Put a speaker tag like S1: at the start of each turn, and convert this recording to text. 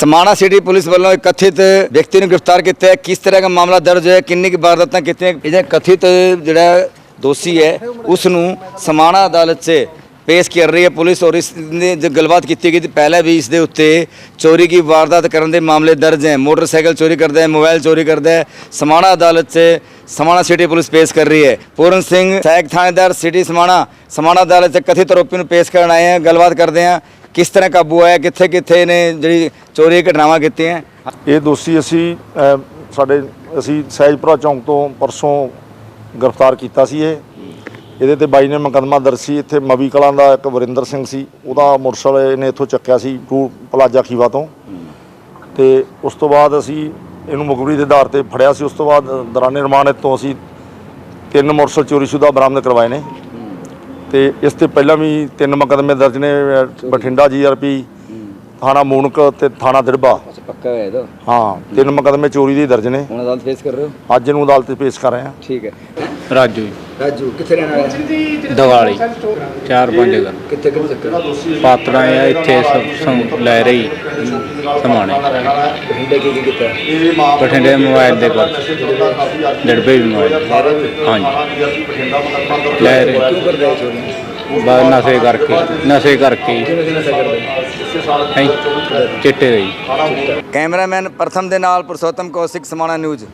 S1: Samana city police ਵੱਲੋਂ ਇੱਕ ਕਥਿਤ ਵਿਅਕਤੀ ਨੂੰ ਗ੍ਰਿਫਤਾਰ ਕੀਤਾ ਹੈ। ਕਿਸ ਤਰ੍ਹਾਂ ਦਾ ਮਾਮਲਾ ਦਰਜ ਹੈ ਕਿੰਨੀ ਕੁ ਵਾਰਦਾਤਾਂ ਕੀਤੀਆਂ? ਇਹਦਾ ਕਥਿਤ ਜਿਹੜਾ ਦੋਸ਼ੀ ਹੈ, ਉਸ ਨੂੰ ਸਮਾਣਾ ਅਦਾਲਤ 'ਚ ਪੇਸ਼ ਕਰ ਰਹੀ ਹੈ ਪੁਲਿਸ ਔਰ ਇਸ ਨੇ ਜੋ ਗੱਲਬਾਤ ਕੀਤੀ ਗਈ ਸੀ, ਪਹਿਲਾਂ ਵੀ ਇਸ ਦੇ ਉੱਤੇ ਚੋਰੀ ਦੀ ਵਾਰਦਾਤ ਕਰਨ ਦੇ ਮਾਮਲੇ ਦਰਜ ਹੈ। ਮੋਟਰਸਾਈਕਲ ਚੋਰੀ ਕਰਦਾ ਹੈ, ਮੋਬਾਈਲ ਚੋਰੀ ਕਰਦਾ ਹੈ। ਸਮਾਣਾ ਅਦਾਲਤ 'ਚ ਸਮਾਣਾ ਸਿਟੀ ਪੁਲਿਸ ਪੇਸ਼ ਕਰ ਰਹੀ ਹੈ। ਪੂਰਨ ਸਿੰਘ ਸਹਾਇਕ ਥਾਣੇਦਾਰ ਸਿਟੀ ਸਮਾਣਾ ਸਮਾਣਾ ਅਦਾਲਤ 'ਚ ਕਥਿਤ ਆਰੋਪੀ ਨੂੰ ਪੇਸ਼ ਕਰਨ ਆਏ ਹਾਂ। ਗੱਲਬਾਤ ਕਰਦੇ ਹਾਂ। ਕਿਸ ਤਰ੍ਹਾਂ ਕਾਬੂ ਆਇਆ ਕਿੱਥੇ ਕਿੱਥੇ ਨੇ ਜਿਹੜੀ ਚੋਰੀ ਘਟਨਾਵਾਂ ਕੀਤੀਆਂ?
S2: ਇਹ ਦੋਸ਼ੀ ਅਸੀਂ ਅਹ, ਸਾਡੇ ਅਸੀਂ ਸਹਿਜਪੁਰਾ ਚੌਂਕ ਤੋਂ ਪਰਸੋਂ ਗ੍ਰਿਫਤਾਰ ਕੀਤਾ ਸੀ ਇਹ। ਇਹਦੇ ਤੇ ਬਾਈ ਨੇ ਮੁਕੱਦਮਾ ਦਰਜ ਸੀ ਇੱਥੇ ਮਵੀ ਕਲਾਂ ਦਾ ਇੱਕ ਵਰਿੰਦਰ ਸਿੰਘ ਸੀ ਉਹਦਾ ਮੋਟਰਸਾਈਕਲ ਇਹਨੇ ਇੱਥੋਂ ਚੱਕਿਆ ਸੀ ਟੂ ਪਲਾਜ਼ਾ ਖੀਵਾ ਤੋਂ। ਤੇ ਉਸ ਤੋਂ ਬਾਅਦ ਅਸੀਂ ਇਹਨੂੰ ਮੁਖਬਰੀ ਦੇ ਆਧਾਰ ਤੇ ਫੜਿਆ ਸੀ ਉਸ ਤੋਂ ਬਾਅਦ ਦੌਰਾਨੇ ਰਿਮਾਂਡ ਤੋਂ ਅਸੀਂ ਤਿੰਨ ਮੋਟਰਸਾਈਕਲ ਚੋਰੀਸ਼ੁਦਾ ਬਰਾਮਦ ਕਰਵਾਏ ਨੇ। ਤੇ ਇਸ ਤੇ ਪਹਿਲਾਂ ਵੀ ਤਿੰਨ ਮੁਕੱਦਮੇ ਦਰਜ ਨੇ ਬਠਿੰਡਾ ਜੀਆਰਪੀ ਥਾਣਾ ਮੂਨਕ ਤੇ ਥਾਣਾ ਦਿੜਬਾ।
S1: ਅੱਛਾ ਪੱਕਾ ਹੈ ਇਹਦਾ
S2: ਹਾਂ ਤਿੰਨ ਮੁਕੱਦਮੇ ਚੋਰੀ ਦੇ ਦਰਜ ਨੇ।
S1: ਹੁਣ ਅਦਾਲਤ ਪੇਸ਼ ਕਰ ਰਹੇ ਹੋ?
S2: ਅੱਜ ਇਹਨੂੰ ਅਦਾਲਤ ਪੇਸ਼ ਕਰ ਰਹੇ ਹਾਂ।
S1: ਠੀਕ ਹੈ।
S3: ਰਾਜੂ ਜੀ,
S1: ਰਾਜੂ ਕਿੱਥੇ ਰਹਿਣ ਵਾਲਾ ਹੈ
S3: ਦੀਵਾਲੀ ਚਾਰ ਪੰਜ
S1: ਕਿੱਥੇ ਕਿੱਥੇ ਚੱਕਰ?
S3: ਪਾਤੜਾਂ ਆ ਇੱਥੇ ਸਭ ਸਮ- ਲੈ ਰਹੀ ਸਮਾਣੇ।
S1: ਬਠਿੰਡੇ ਕੀ ਕੀ ਕੀਤਾ?
S3: ਬਠਿੰਡੇ ਮੋਬਾਈਲ ਦੇ ਕੋਲ। ਡੜਬੇ ਵੀ ਮੋਬਾਈਲ। ਹਾਂਜੀ। ਲੈ ਰਹੇ।
S1: ਕਿਉਂ ਕਰਦੇ ਹੋ ਚੋਰੀ?
S3: ਬਸ ਨਸ਼ੇ ਕਰਕੇ ਨਸ਼ੇ ਕਰਕੇ। ਹੀ।
S1: ਕਿਵੇਂ ਕਿਵੇਂ ਕਰਦੇ?
S3: ਹੈਂ? ਚਿੱਟੇ ਦੇ। ਜੀ
S1: ਕੈਮਰਾਮੈਨ ਪ੍ਰਥਮ ਦੇ ਨਾਲ ਪੁਰਸ਼ੋਤਮ ਕੌਸ਼ਿਕ ਸਮਾਣਾ ਨਿਊਜ਼।